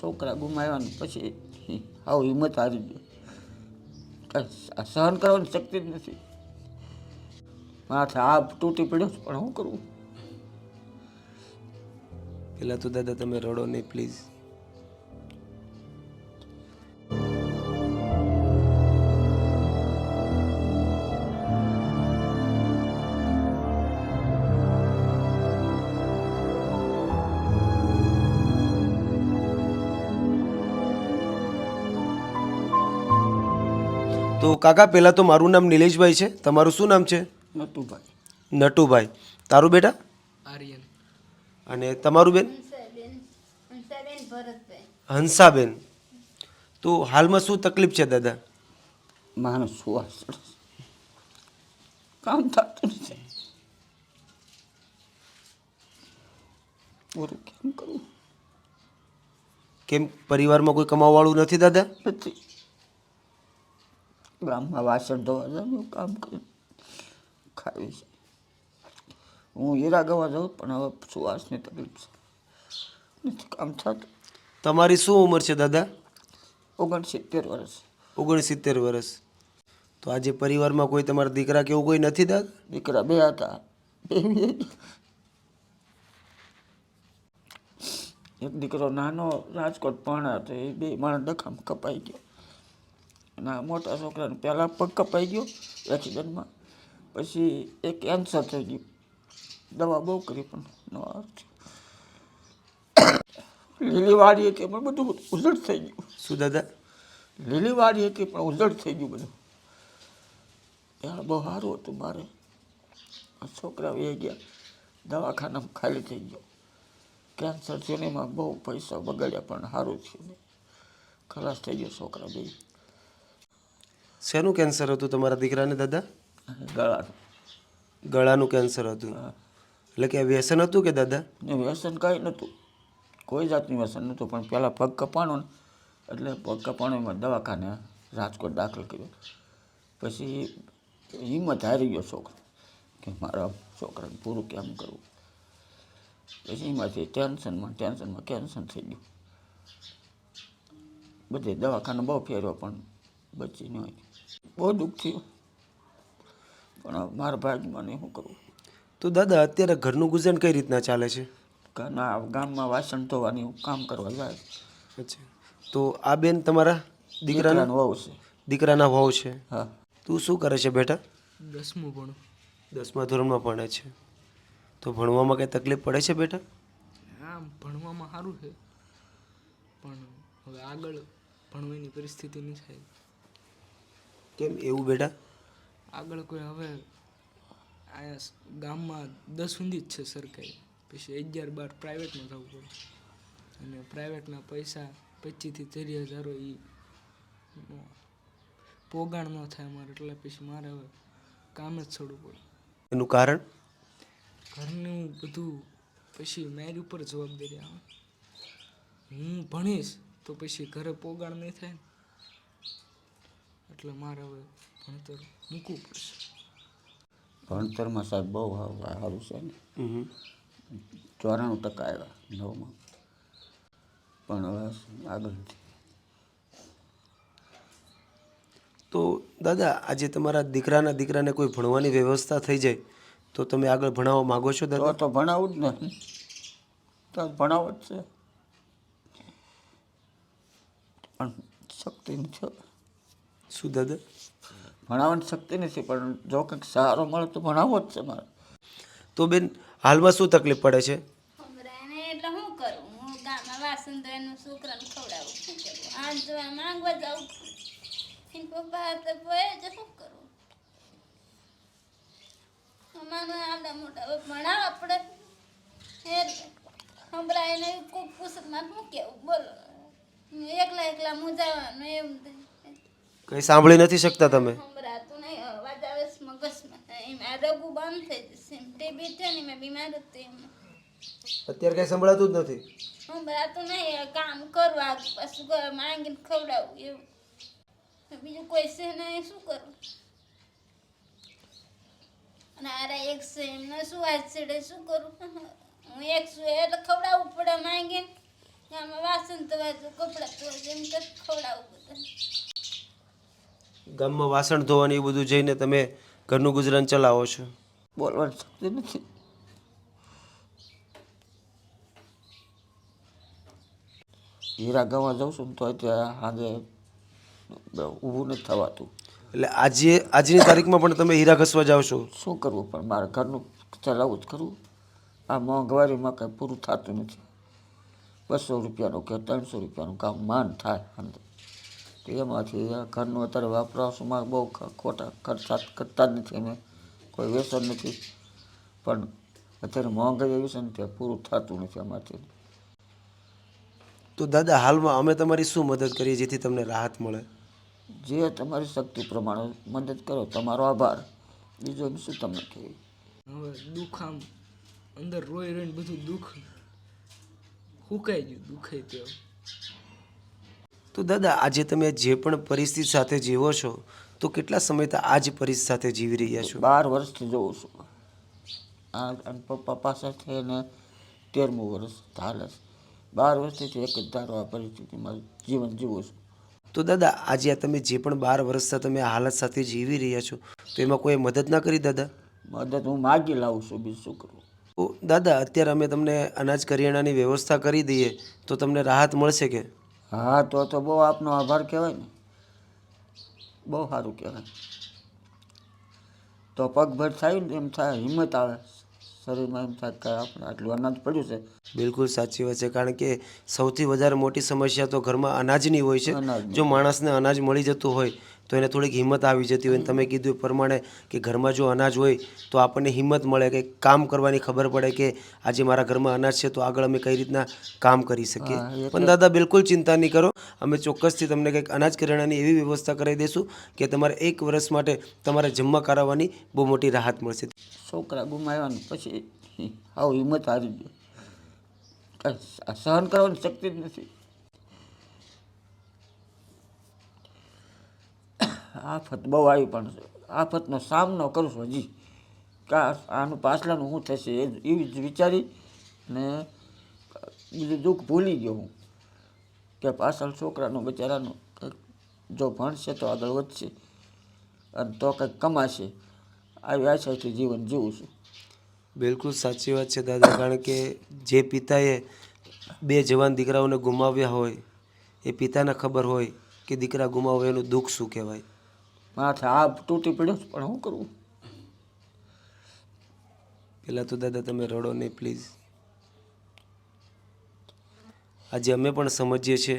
છોકરા ગુમાવ્યાને પછી આવું હિંમત હારી ગયો સહન કરવાની શક્તિ જ નથી. માથે આ તૂટી પડ્યો પણ શું કરવું પહેલાં તો દાદા, તમે રડો નહીં પ્લીઝ તો કાકા પહેલાં તો મારું નામ નિલેશભાઈ છે. તમારું શું નામ છે? નટુભાઈ. નટુભાઈ. તારું બેટા? આર્યન. અને તમારું બેન? હંસાબેન. તો હાલમાં શું તકલીફ છે દાદા? માણસ સુવાસ કામ થતું નથી કેમ કેમ પરિવારમાં કોઈ કમાવાવાળું નથી દાદા? નથી. ગામમાં વાસણ ધોવા જાઉં એવું કામ કરી ખાવી છે. હું હીરા ગવા જાઉં પણ હવે સુવાસની તકલીફ છે. નથી કામ થતું. તમારી શું ઉંમર છે દાદા? ઓગણસિત્તેર વર્ષ. ઓગણસિત્તેર વર્ષ. તો આજે પરિવારમાં કોઈ તમારા દીકરા કે એવું કોઈ નથી દાદા? દીકરા બે હતા. એક દીકરો નાનો રાજકોટ પણ હતો એ બે માણસ દખામ કપાઈ ગયો. અને મોટા છોકરાને પહેલાં પગ કપાઈ ગયો એક્સિડન્ટમાં પછી એક કેન્સર થઈ ગયું. દવા બહુ કરી પણ ન આવતી. લીલી વાડી હતી પણ બધું ઉઝડ થઈ ગયું. શું દાદા? લીલી વાડી હતી પણ ઉઝડ થઈ ગયું બધું. યાર બહુ સારું હતું મારે. છોકરા વહી ગયા. દવાખાનામાં ખાલી થઈ ગયો. કેન્સર થયું ને એમાં બહુ પૈસા બગાડ્યા પણ સારું થયું ને ખલાસ થઈ ગયો છોકરા બે. શેનું કેન્સર હતું તમારા દીકરાને દાદા? ગળાનું. ગળાનું કેન્સર હતું. એટલે કે વ્યસન હતું કે દાદા? વ્યસન કાંઈ નહોતું. કોઈ જાતનું વ્યસન નહોતું પણ પહેલાં પગ કપાણો ને એટલે પગ કપાણો એમાં દવાખાને રાજકોટ દાખલ કર્યો. પછી હિંમત હારી ગયો છોકરો કે મારા છોકરાને પૂરું કેમ કરવું? પછી એમાંથી ટેન્શનમાં ટેન્શનમાં કેન્સર થઈ ગયું. બધે દવાખાને બહુ ફેર્યો પણ બચી ન હોય. બહુ દુઃખ થયું. પણ મારા ભાગમાં નહીં શું કરવું તો દાદા અત્યારે ઘરનું ગુજારણ કઈ રીતના ચાલે છે? ઘરના ગામમાં વાસણ ધોવાની કામ કરવા જાય અચ્છા. તો આ બેન તમારા દીકરાના? દીકરાનો વહુ છે. દીકરાના વહુ છે? હા. તું શું કરે છે બેટા? દસમું ભણું. દસમા ધોરણમાં ભણે છે. તો ભણવામાં કંઈ તકલીફ પડે છે બેટા? આમ ભણવામાં સારું છે. પણ હવે આગળ ભણવાની પરિસ્થિતિ નહીં થાય કેમ એવું બેટા? આગળ કોઈ હવે આ ગામમાં દસ સુધી જ છે સરકારી. પછી અગિયાર બાર પ્રાઇવેટમાં જવું પડે. અને પ્રાઇવેટના પૈસા પચીસથી ત્રીસ હજારો એ પોગાણ ન થાય મારે એટલે પછી મારે હવે કામ જ છોડવું પડે. એનું કારણ? ઘરનું બધું પછી મારી ઉપર જવાબદારી આવે. હું ભણીશ તો પછી ઘરે પોગાણ નહીં થાય એટલે મારે હવે ભણતર મૂકવું પડશે. ભણતરમાં સાહેબ બહુ સારું છે ને. હમ. ચોરાણું ટકા આવ્યા નવમાં. પણ હવે આગળ નથી. તો દાદા આજે તમારા દીકરાના દીકરાને કોઈ ભણવાની વ્યવસ્થા થઈ જાય તો તમે આગળ ભણાવવા માગો છો તો દાદા? તો ભણાવું જ ને તો ભણાવો જ છે. પણ શક્તિ નથી શું દાદા? ભણાવવાની શક્તિ નથી પણ જો કંઈક સારો મળે તો ભણાવવો જ છે મારે. તો બેન હાલમાં શું તકલીફ પડે છે? એટલે શું કરું? હું ગામમાં વાસણ ધોઈને છોકરાને ખવડાવું. શું કરું? આ જોવા માંગવા જાઉં એન પપ્પા તો પોએ જ શું કરું? અમારે આવડા મોટા ભણાવવા પડે. એટલે હમણાં એને કોક પુસ્તકમાં શું કેવું બોલો. એકલા એકલા મૂંઝાવાનું એમ કંઈ સાંભળી નથી શકતા તમે? નહીં અવાજ આવે છે મગજમાં. એમાં રગું બંધ થઈ જશે. એમ ટીબી છે ને મેં બીમાર હતી એમાં. અત્યારે કઈ સંભળાતું જ નથી? સંભળાતું નહીં કામ કરવા પાછું માંગીને ખવડાવું એવું. બીજું કોઈ છે નહીં શું કરું? અને આરે એક છે એમને શું વાત છેડે શું કરું? હું એક છું એટલે ખવડાવવું પડે માંગીને. આમાં વાસણ તો તો કપડાં તો એમ કે ખવડાવું બધા. ગામમાં વાસણ ધોવાનું એ બધું જઈને તમે ઘરનું ગુજરાન ચલાવો છો? બોલવાની શક્તિ નથી. હીરા ગામમાં જાઉં છું તો અત્યારે સાંજે ઊભું નથી થવાતું. એટલે આજે આજની તારીખમાં પણ તમે હીરા ઘસવા જાઓ છો? શું કરવું પણ મારે ઘરનું ચલાવવું જ ખરું. આ મોંઘવારીમાં કંઈ પૂરું થતું નથી. બસો રૂપિયાનું કે ત્રણસો રૂપિયાનું કામ માન થાય. અંદર એમાંથી ઘરનું અત્યારે વપરાશમાં બહુ ખોટા ખર્ચા કરતા જ નથી અમે. કોઈ વ્યસન નથી. પણ અત્યારે મોંઘાઈ એવી છે ને તે પૂરું થતું નથી અમારથી તો દાદા હાલમાં અમે તમારી શું મદદ કરીએ જેથી તમને રાહત મળે? જે તમારી શક્તિ પ્રમાણે મદદ કરો તમારો આભાર. બીજો એમ શું તમને કહેવું હવે દુઃખ આમ અંદર રોઈ રોઈને બધું દુઃખ હુકાઈ ગયું દુખાય તેવું તો દાદા આજે તમે જે પણ પરિસ્થિતિ સાથે જીવો છો તો કેટલા સમયથી આ જ પરિસ્થિતિ સાથે જીવી રહ્યા છો? બાર વર્ષથી જોઉં છું. આ પપ્પા સાથે અને તેરમું વર્ષ હાલે છે. બાર વર્ષથી એક જ ધારો આ પરિસ્થિતિમાં જીવન જીવું છું. તો દાદા આજે આ તમે જે પણ બાર વર્ષથી તમે હાલત સાથે જીવી રહ્યા છો તો એમાં કોઈ મદદ ના કરી દાદા? મદદ હું માગી લાવું છું બીજું શું કરું? દાદા અત્યારે અમે તમને અનાજ કરિયાણાની વ્યવસ્થા કરી દઈએ તો તમને રાહત મળશે કે? હા તો તો બહુ આપનો આભાર કહેવાય ને. બહુ સારું કહેવાય. તો પગભર થાય ને એમ થાય હિંમત આવે. શરીરમાં એમ થાય કે આપણે આટલું અનાજ પડ્યું છે. બિલકુલ સાચી વાત છે કારણ કે સૌથી વધારે મોટી સમસ્યા તો ઘરમાં અનાજની હોય છે. જો માણસને અનાજ મળી જતું હોય તો એને થોડીક હિંમત આવી જતી હોય. તમે કીધું એ પ્રમાણે કે ઘરમાં જો અનાજ હોય તો આપણને હિંમત મળે કે કામ કરવાની ખબર પડે કે આજે મારા ઘરમાં અનાજ છે તો આગળ અમે કઈ રીતના કામ કરી શકીએ. પણ દાદા બિલકુલ ચિંતા નહીં કરો. અમે ચોક્કસથી તમને કંઈક અનાજ કરિયાણાની એવી વ્યવસ્થા કરાવી દઈશું કે તમારે એક વર્ષ માટે તમારે જમવા કરાવવાની બહુ મોટી રાહત મળશે. છોકરા ગુમાવ્યા પછી આવું હિંમત હારી ગયો. સહન કરવાની શક્તિ જ નથી. આફત બહુ આવી પણ આફતનો સામનો કરશો જી કા આનું પાછલાનું શું થશે એ એવી જ વિચારી ને બીજું દુઃખ ભૂલી ગયો હું. કે પાછળ છોકરાનું બિચારાનું જો ભણશે તો આગળ વધશે અને તો કંઈક કમાશે. આવી આશાથી જીવન જીવું છું. બિલકુલ સાચી વાત છે દાદા, કારણ કે જે પિતાએ બે જવાન દીકરાઓને ગુમાવ્યા હોય, એ પિતાને ખબર હોય કે દીકરા ગુમાવે એનું દુઃખ શું કહેવાય. માથે આ તૂટી પડ્યો પણ શું કરવું પહેલાં તો દાદા તમે રડો નહીં પ્લીઝ. આજે અમે પણ સમજીએ છીએ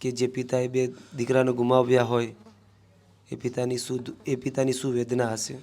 કે જે પિતાએ બે દીકરાને ગુમાવ્યા હોય એ પિતાની શું એ પિતાની શું વેદના હશે.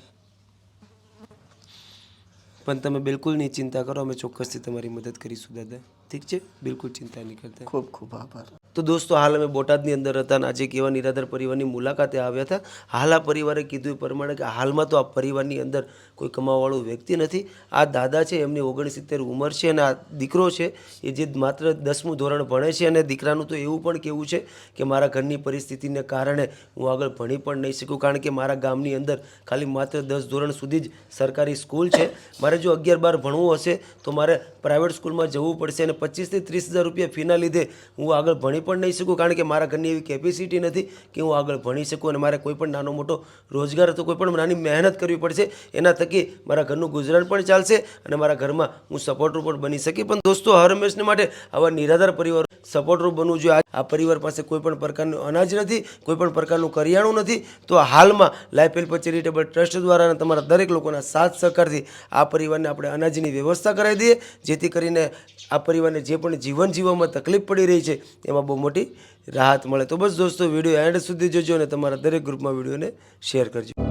પણ તમે બિલકુલ નહીં ચિંતા કરો અમે ચોક્કસથી તમારી મદદ કરીશું દાદા. ઠીક છે? બિલકુલ ચિંતા નહીં કરતા. ખૂબ ખૂબ આભાર. તો દોસ્તો, હાલ અમે બોટાદની અંદર હતા અને આજે કેવા નિરાધાર પરિવારની મુલાકાતે આવ્યા હતા. હાલ આ પરિવારે કીધું એ પ્રમાણે કે હાલમાં તો આ પરિવારની અંદર કોઈ કમાવાવાળું વ્યક્તિ નથી. આ દાદા છે, એમની ઓગણસિત્તેર ઉંમર છે અને આ દીકરો છે, એ જે માત્ર દસમું ધોરણ ભણે છે અને દીકરાનું તો એવું પણ કહેવું છે કે મારા ઘરની પરિસ્થિતિને કારણે હું આગળ ભણી પણ નહીં શકું કારણ કે મારા ગામની અંદર ખાલી માત્ર દસ ધોરણ સુધી જ સરકારી સ્કૂલ છે. મારે જો અગિયાર બાર ભણવું હશે તો મારે પ્રાઇવેટ સ્કૂલમાં જવું પડશે અને પચીસથી ત્રીસ હજાર રૂપિયા ફીના લીધે હું આગળ ભણી પણ નહીં શકું કારણ કે મારા ઘરની એવી કેપેસિટી નથી કે હું આગળ ભણી શકું અને મારે કોઈ પણ નાનો મોટો રોજગાર અથવા કોઈ પણ નાની મહેનત કરવી પડશે. એના થકી મારા ઘરનું ગુજરાન પણ ચાલશે અને મારા ઘરમાં હું સપોર્ટરૂપ પણ બની શકી પણ દોસ્તો હર હંમેશને માટે આવા નિરાધાર પરિવાર સપોર્ટરૂપ બનવું જોઈએ. આ- પરિવાર પાસે કોઈ પણ પ્રકારનું અનાજ નથી, કોઈ પણ પ્રકારનું કરિયાણું નથી. તો હાલમાં લાઈફ હેલ્પ ચેરિટેબલ ટ્રસ્ટ દ્વારા તમારા દરેક લોકોના સાથ સહકારથી આ પરિવારને આપણે અનાજની વ્યવસ્થા કરાવી દઈએ. જેથી કરીને આ પરિવારને જે પણ જીવન જીવવામાં તકલીફ પડી રહી છે, એમાં બહુ મોટી રાહત મળે. તો બસ દોસ્તો, વીડિયો એન્ડ સુધી જોજો અને તમારા દરેક ગ્રુપમાં વિડીયોને શેર કરજો.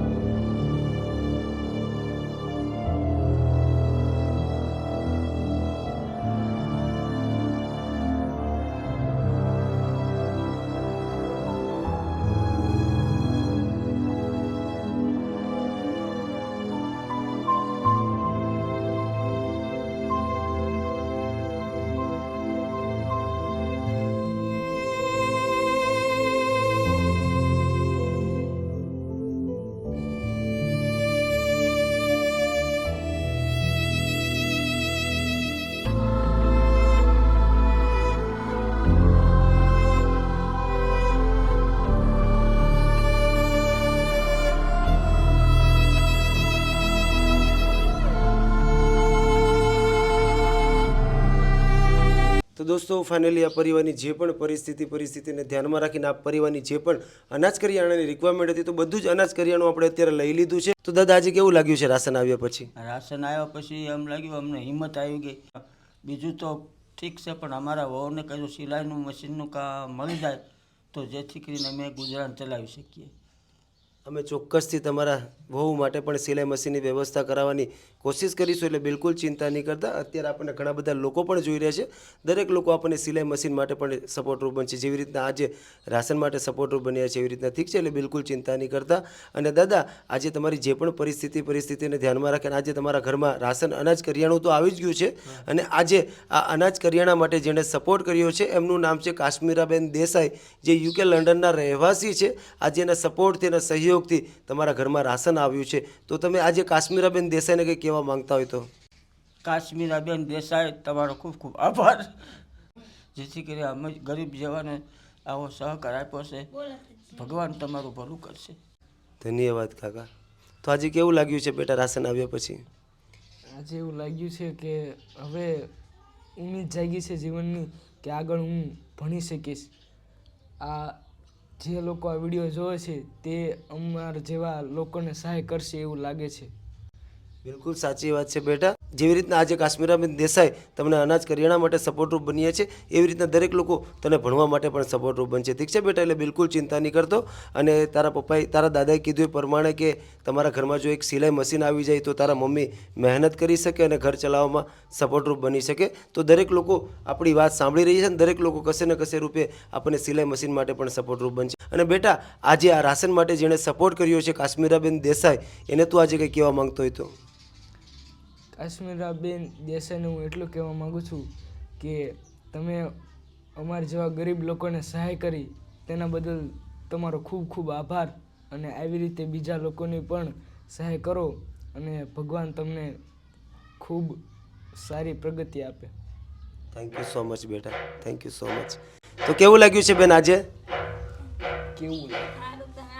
દોસ્તો ફાઇનલી આ પરિવારની જે પણ પરિસ્થિતિ પરિસ્થિતિને ધ્યાનમાં રાખીને આ પરિવારની જે પણ અનાજ કરિયાણાની રિક્વાયરમેન્ટ હતી તો બધું જ અનાજ કરિયાણું આપણે અત્યારે લઈ લીધું છે. તો દાદા આજે કેવું લાગ્યું છે રાશન આવ્યા પછી? રાશન આવ્યા પછી એમ લાગ્યું અમને હિંમત આવી ગઈ. બીજું તો ઠીક છે પણ અમારા વહુને કહ્યું સિલાઈનું મશીનનું કામ મળી જાય તો જેથી કરીને અમે ગુજરાન ચલાવી શકીએ. અમે ચોક્કસથી તમારા વહુ માટે પણ સિલાઈ મશીનની વ્યવસ્થા કરાવવાની કોશિશ કરીશું એટલે બિલકુલ ચિંતા નહીં કરતા. અત્યારે આપણને ઘણા બધા લોકો પણ જોઈ રહ્યા છે. દરેક લોકો આપણને સિલાઈ મશીન માટે પણ સપોર્ટરૂપ બનશે. જેવી રીતના આજે રાશન માટે સપોર્ટરૂપ બન્યા છે, એવી રીતના ઠીક છે એટલે બિલકુલ ચિંતા નહીં કરતા. અને દાદા, આજે તમારી જે પણ પરિસ્થિતિ, પરિસ્થિતિને ધ્યાનમાં રાખીને આજે તમારા ઘરમાં રાશન, અનાજ, કરિયાણું તો આવી જ ગયું છે. અને આજે આ અનાજ, કરિયાણા માટે જેણે સપોર્ટ કર્યો છે, એમનું નામ છે કાશ્મીરાબેન દેસાઈ, જે યુકે લંડનના રહેવાસી છે. આજે એના સપોર્ટથી એના સહયોગથી તમારા ઘરમાં રાશન આવ્યું છે. તો તમે આજે કાશ્મીરાબેન દેસાઈને કંઈ કહેવા માંગતા હોય તો? કાશ્મીરાબેન દેસાઈ તમારો ખૂબ ખૂબ આભાર. જેથી કરી અમે ગરીબ જેવાને આવો સહકાર આપ્યો છે. ભગવાન તમારું ભલું કરશે. ધન્યવાદ કાકા. તો આજે કેવું લાગ્યું છે બેટા રાશન આવ્યા પછી? આજે એવું લાગ્યું છે કે હવે ઉમ્મીદ જાગી છે જીવનની કે આગળ હું ભણી શકીશ. આ જે લોકો આ વીડિયો જોવે છે, તે અમારા જેવા લોકોને સહાય કરશે એવું લાગે છે. બિલકુલ સાચી વાત છે બેટા. જેવી રીતના આજે કાશ્મીરાબેન દેસાઈ તમને અનાજ કરિયાણા માટે સપોર્ટરૂપ બન્યા છે, એવી રીતના દરેક લોકો તને ભણવા માટે પણ સપોર્ટરૂપ બનશે. ઠીક છે બેટા, એટલે બિલકુલ ચિંતા નહીં કરતો. અને તારા પપ્પાએ, તારા દાદાએ કીધું એ પ્રમાણે કે તમારા ઘરમાં જો એક સિલાઈ મશીન આવી જાય તો તારા મમ્મી મહેનત કરી શકે અને ઘર ચલાવવામાં સપોર્ટરૂપ બની શકે. તો દરેક લોકો આપણી વાત સાંભળી રહી છે અને દરેક લોકો કશે ને કશે રૂપે આપણને સિલાઈ મશીન માટે પણ સપોર્ટરૂપ બનશે. અને બેટા, આજે આ રાશન માટે જેણે સપોર્ટ કર્યો છે કાશ્મીરાબેન દેસાઈ, એને તું આજે કંઈ કહેવા માંગતો હોય તો કાશ્મીરાબેન દેસાઈને હું એટલું કહેવા માગું છું કે તમે અમારા જેવા ગરીબ લોકોને સહાય કરી તેના બદલ તમારો ખૂબ ખૂબ આભાર અને આવી રીતે બીજા લોકોની પણ સહાય કરો અને ભગવાન તમને ખૂબ સારી પ્રગતિ આપે. થેન્ક યુ સો મચ બેટા થેન્ક યુ સો મચ તો કેવું લાગ્યું છે બેન આજે? કેવું લાગ્યું?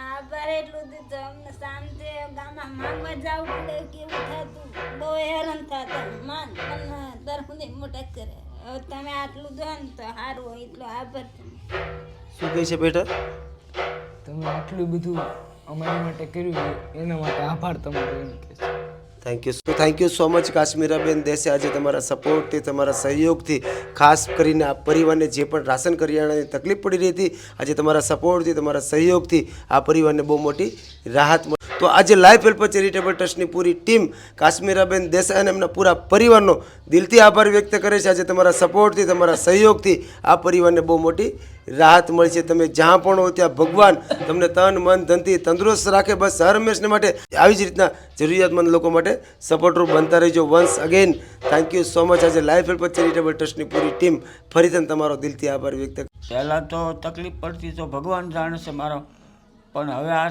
આભાર એટલું દીધું અમને શાંતિ ગામમાં માંગવા જવું પડે કેવું થતું? બહુ હેરાન થતા માન પણ દર સુધી મોટા કરે તમે આટલું દો તો સારું હોય એટલો આભાર શું કહે છે બેટા? તમે આટલું બધું અમારા માટે કર્યું એના માટે આભાર તમારો એમ કહે છે. Thank you so thank you so much Kashmiraben દેસે આજે તમારા સપોર્ટથી તમારા સહયોગથી, ખાસ કરીને આ પરિવારને જે પણ રાશન કરિયાણાની તકલીફ પડી રહી હતી, આજે તમારા સપોર્ટથી તમારા સહયોગથી આ પરિવારને બહુ મોટી રાહત તો આજે લાઈફ હેલ્પર ચેરિટેબલ ટ્રસ્ટની પૂરી ટીમ કાશ્મીરાબેન દેસાઈ અને એમના પૂરા પરિવારનો દિલથી આભાર વ્યક્ત કરે છે. આજે તમારા સપોર્ટથી તમારા સહયોગથી આ પરિવારને બહુ મોટી રાહત મળી છે. તમે જ્યાં પણ હો ત્યાં ભગવાન તમને તન, મન, ધનથી તંદુરસ્ત રાખે. બસ હર હંમેશને માટે આવી જ રીતના જરૂરિયાતમંદ લોકો માટે સપોર્ટરૂપ બનતા રહેજો. Once again thank you so much આજે લાઈફ હેલ્પ ચેરિટેબલ ટ્રસ્ટની પૂરી ટીમ ફરીથી તમારો દિલથી આભાર વ્યક્ત પહેલાં તો તકલીફ પડતી તો ભગવાન જાણે છે મારો. પણ હવે આ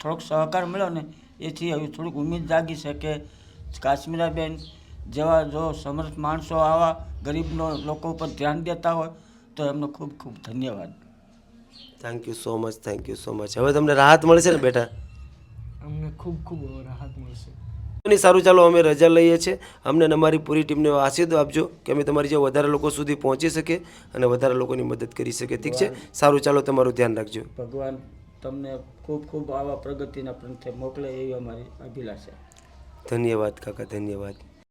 થોડોક સહકાર મળ્યો ને, એથી હવે થોડીક ઉમેદ જાગી છે કે કાશ્મીરાબેન જેવા જો સમર્થ માણસો આવા ગરીબનો લોકો ઉપર ધ્યાન દેતા હોય તો એમનો ખૂબ ખૂબ ધન્યવાદ. Thank you so much thank you so much હવે તમને રાહત મળશે ને બેટા? અમને ખૂબ ખૂબ રાહત મળશે. ની સારું ચાલો અમે રજા લઈએ છીએ. અમને અમારી પૂરી ટીમને આશીર્વાદ આપજો કે અમે તમારી જે વધારે લોકો સુધી પહોંચી શકે અને વધારે લોકોની મદદ કરી શકે ઠીક છે? સારું ચાલો તમારું ધ્યાન રાખજો. ભગવાન તમને ખૂબ ખૂબ આવા પ્રગતિના પંથે મોકલે એવી અમારી અભિલાષા. ધન્યવાદ કાકા ધન્યવાદ.